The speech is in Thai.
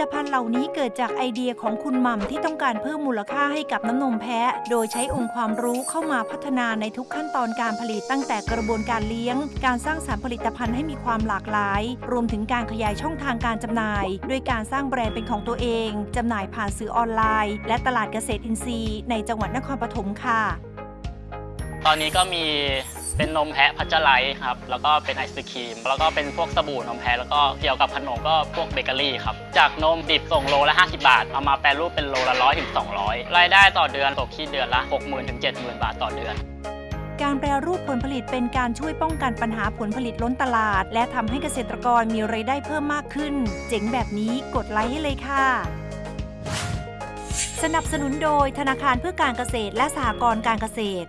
ตภัณฑ์เหล่านี้เกิดจากไอเดียของคุณหม่ำที่ต้องการเพิ่มมูลค่าให้กับน้ำนมแพะ โดยใช้องค์ความรู้เข้ามาพัฒนาในทุกขั้นตอนการผลิตตั้งแต่กระบวนการเลี้ยง การสร้างสารรค์ผลิตภัณฑ์ให้มีความหลากหลาย รวมถึงการขยายช่องทางการจำหน่าย ด้วยการสร้างแบรนด์เป็นของตัวเองจำหน่ายผ่านสื่อออนไลน์ และตลาดเกษตรอินทรีย์ ในจังหวัดนครปฐมค่ะ ตอนนี้ก็มี เป็นนมแพะพัชไลท์ครับ แล้วก็เป็นไอศครีม แล้วก็เป็นพวกสบู่นมแพะ แล้วก็เกี่ยวกับขนมก็พวกเบเกอรี่ครับ จากนมดิบส่งโลละ 50 บาท เอามาแปรรูปเป็นโลละร้อยถึง200 รายได้ต่อเดือนตกที่เดือนละ 60,000ถึง70,000 บาทต่อเดือนการแปรรูปผลผลิตเป็นการช่วยป้องกันปัญหาผลผลิตล้นตลาด และทำให้เกษตรกรมีไรายได้เพิ่มมากขึ้น เจ๋งแบบนี้กดไลค์ให้เลยค่ะ สนับสนุนโดยธนาคารเพื่อการเกษตรและสหกรณ์การเกษตร